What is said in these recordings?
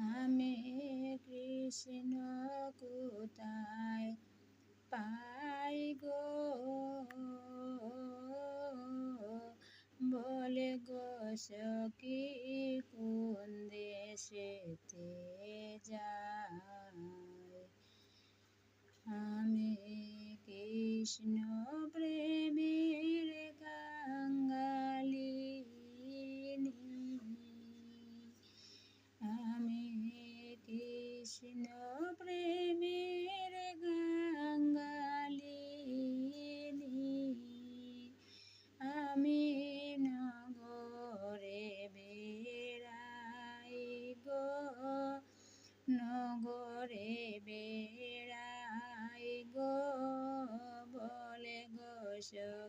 আমি কৃষ্ণ কোথায় পাই গো? বলে গো সখী কোন দেশেতে যায়? আমি কৃষ্ণ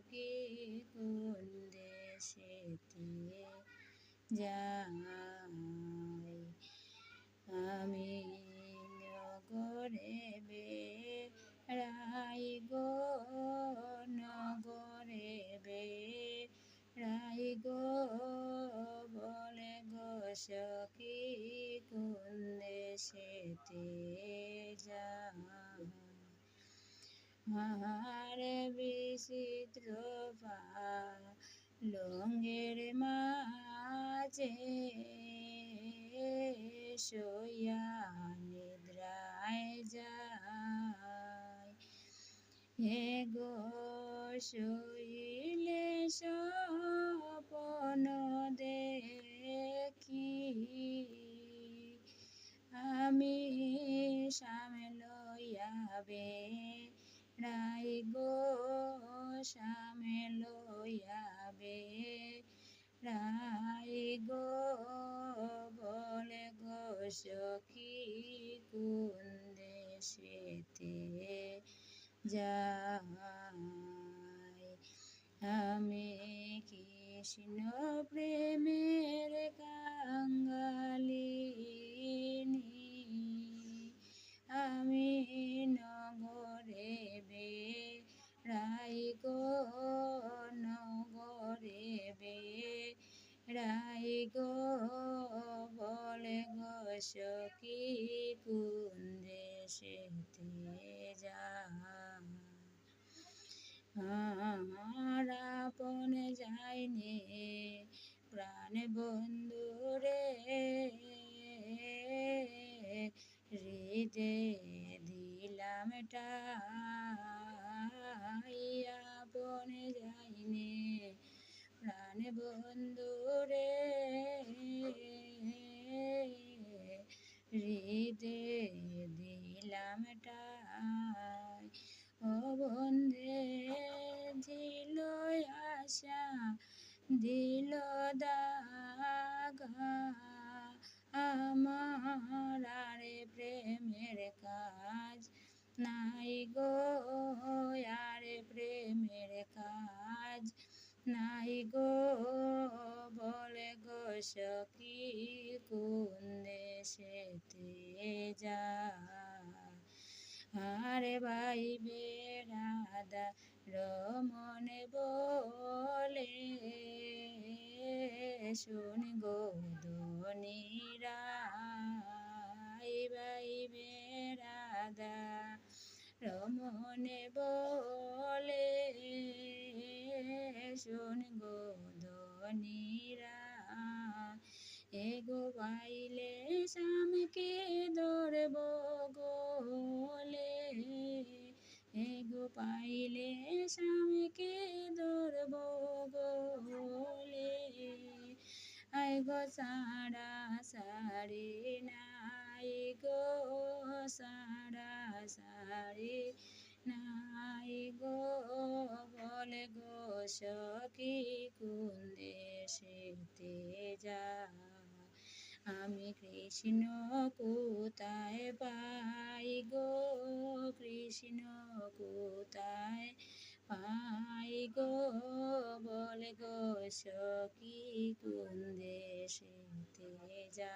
সখী কোন দেশেতে যাই? আমি নগরে বেড়াই গো, নগরে বেড়াই গো। বলে গো সখী, কোন দেশেতে আর বিচিত্র লঙ্গের মাঝে শোয়া নিদ্রায় যায়। হে গো শৈলে স্বপন দেখি। আমি সামে লইয়াবে রাই গো সামে লইয়াবে রাই গো বলে গো সখী কোন দেশেতে যাই আমি কৃষ্ণ প্রেমের কাঙ্গালিনী আমার আপন যায়নি প্রাণ বন্ধু রে। হৃদে দিলাম আপন যায়নি প্রাণ বন্ধু রে। দিল দাগা আমার আরে প্রেমের কাজ নাই গো, আরে প্রেমের কাজ নাই গো। বলে গো সখী, কোন দেশেতে যা? আরে ভাই বেড়াদা রমনে বলে, শুন গো ধনীরা ভাই বেড়াদা, রমন বলে, শুন গো ধনীরা এগো পাইলে স্বামীকে ধরব সারা সারি নাই গো, সারা সারি নাই গো। বলে গো সখী, কোন যা? আমি কৃষ্ণ কোথায় পাই গো? কৃষ্ণ কোথায় পাই গো? সখী কোন দেশেতে যা